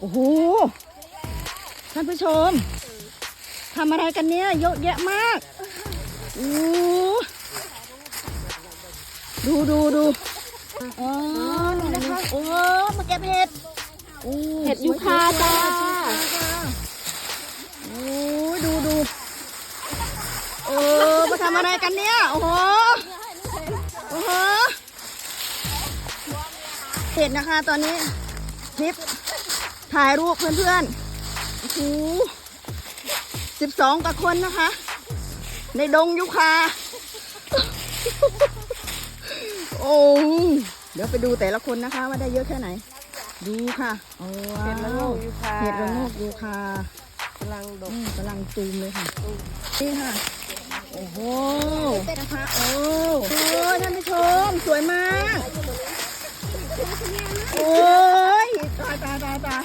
โอ้โห ท่านผู้ชมทำอะไรกันเนี่ยเยอะแยะมากโอ้ดูดูดูอ๋อนี่นะคะโอ้มาเก็บเห็ดโอ้เห็ดยูคาจ้าโอ้ดูดูเออมาทำอะไรกันเนี่ย โอ้โหโอ้โหเห็ดนะคะตอนนี้คลิป ถ่ายรูปเพื่อนๆโอ้โหสิบสองกว่าคนนะคะ ในดงยุคา โอ้เดี๋ยวไปดูแต่ละคนนะคะว่าได้เยอะแค่ไหน ดูค่ะโอ้ว้าวเห็ดละโงกยูคา เห็ดระโงกยูคากำลังดกอืมกำลังตูมเลยค่ะ นี่ค่ะ โอ้โห นะคะโอ้โหท่านผู้ชม สวยมาก โอ้ยตายตายตายตาย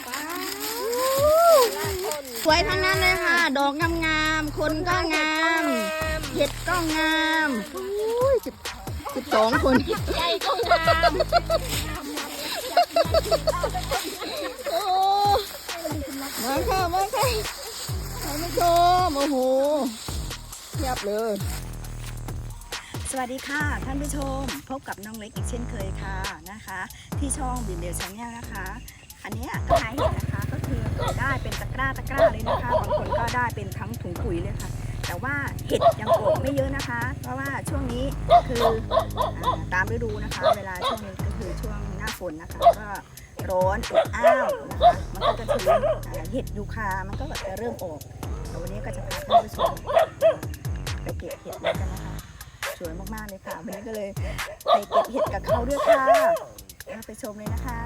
สวยทั้งนั้นเลยค่ะ ดอกงามๆ คนก็งามเห็ดก็งามโอ้ยสิบสิบสองคนใจก็งามโอ้มาค่ะมาค่ะท่านผู้ชมโอ้โหเทียบเลย สวัสดีค่ะ ท่านผู้ชม พบกับน้องเล็กอีกเช่นเคยค่ะนะคะ ที่ช่องบินเดลชาแนลนะคะ อันเนี้ยก็หาเห็ดนะคะก็ คือได้เป็นตะกร้าตะกร้าเลยนะคะบางคนก็ได้เป็นทั้งถุงปุ๋ยเลยค่ะ แต่ว่าเห็ดยังออกไม่เยอะนะคะ เพราะว่าช่วงนี้คืออาตามฤดูนะคะ เวลาช่วงนี้ก็คือช่วงหน้าฝนนะคะก็ร้อนอบอ้าวนะคะมันก็จะชื้นอ่าเห็ดยูคา มันก็จะเริ่มออกแต่วันนี้ก็จะพาท่านผู้ชมไปเก็บเห็ดแล้วกันนะคะ สวยมากๆเลยค่ะวันนี้ก็เลยไปเก็บเห็ดกับเขาด้วยค่ะไปชมเลยนะคะ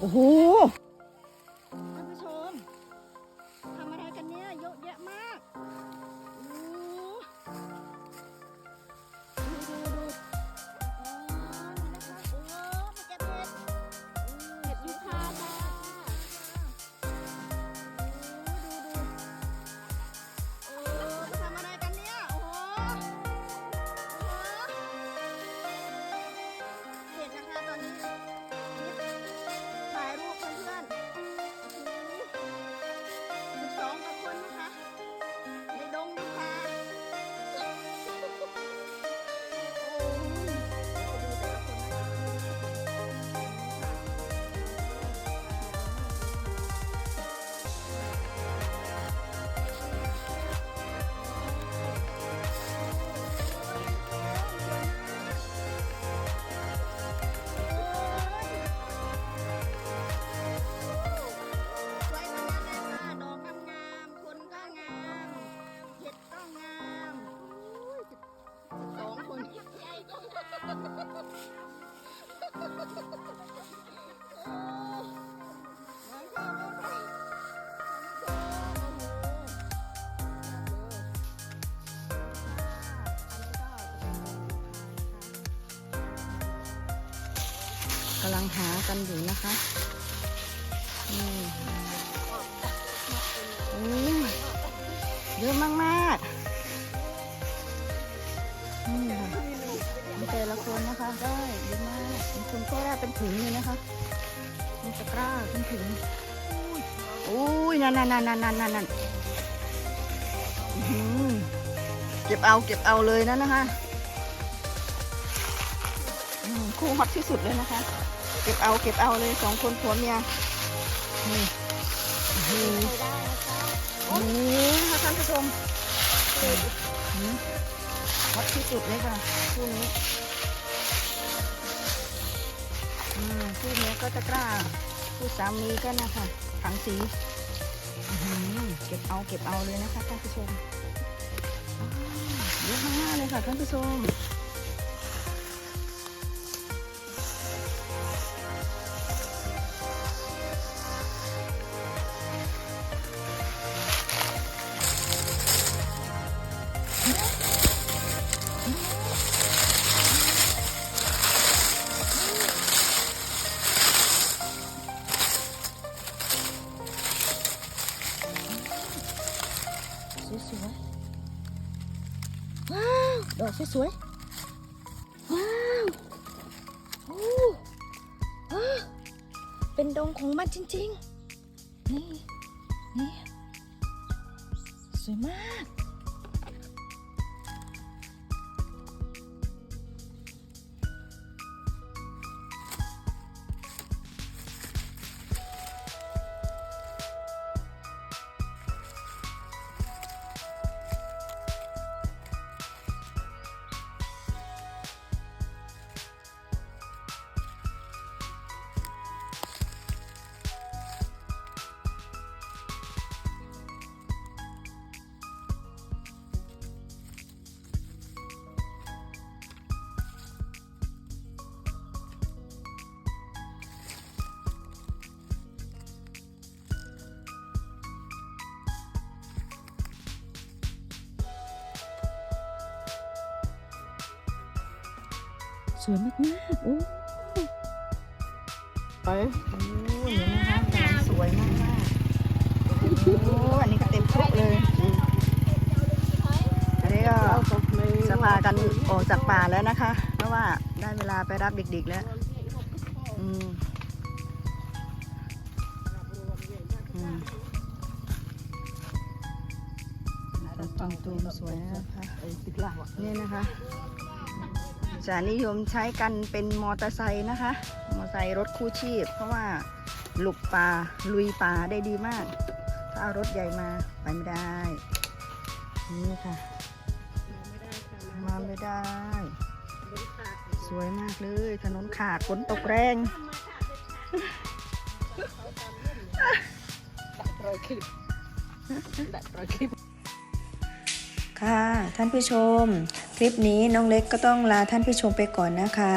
โอ้โหำลังหากันอยู่นะคะอือเยอะมากมากๆนี่ค่ะแต่ละคนนะคะได้เยอะมากบางคนก็ได้เป็นถุงเลยนะคะมีตะกร้าเป็นถุงอุ้ยนั่นนั่นนั่นนั่นนั่นนั่นเก็บเอาเก็บเอาเลยนะนะคะคู่ฮอตที่สุดเลยนะคะ เก็บเอาเก็บเอาเลยสองคนผัวเมียนี่โอ้โหใช้ได้นะคะโอ้โหนะท่านผู้ชมอืมฮอตที่สุดเลยค่ะคู่นี้อืมคู่นี้ก็จะกล้าคู่สามีก็นะคะถังสีเก็บเอาเก็บเอาเลยนะคะท่านผู้ชมเยอะมากเลยค่ะท่านผู้ชม ดอกสวยๆ ว้าวโอ้เป็นดงของมันจริง ๆ นี่ นี่ สวยมาก วยมากๆโอ้ไปโอ้เห็นไหมคะกำลังสวยมากๆโอ้อันนี้ก็เต็มครกเลยอืมอันนี้ก็จะพากันออกจากป่าแล้วนะคะ เพราะว่าได้เวลาไปรับเด็กๆแล้ว อืมอืมตังตูมสวยนะคะนี่นะคะ จะนิยมใช้กันเป็นมอเตอร์ไซค์นะคะ มอเตอร์ไซค์รถคู่ชีพ เพราะว่าหลุกป่าลุยป่าได้ดีมาก ถ้าเอารถใหญ่มาไปไม่ได้ นี่ค่ะ มาไม่ได้ สวยมากเลยถนนขาดฝนตกแรงค่ะท่านผู้ชม คลิปนี้น้องเล็กก็ต้องลาท่านผู้ชมไปก่อนนะคะ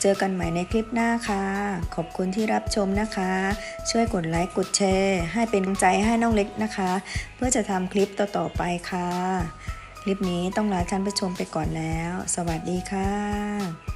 เจอกันใหม่ในคลิปหน้าค่ะ ขอบคุณที่รับชมนะคะ ช่วยกดไลค์กดแชร์ ให้เป็นกำลังใจให้น้องเล็กนะคะ เพื่อจะทำคลิปต่อๆไปค่ะ คลิปนี้ต้องลาท่านผู้ชมไปก่อนแล้ว สวัสดีค่ะ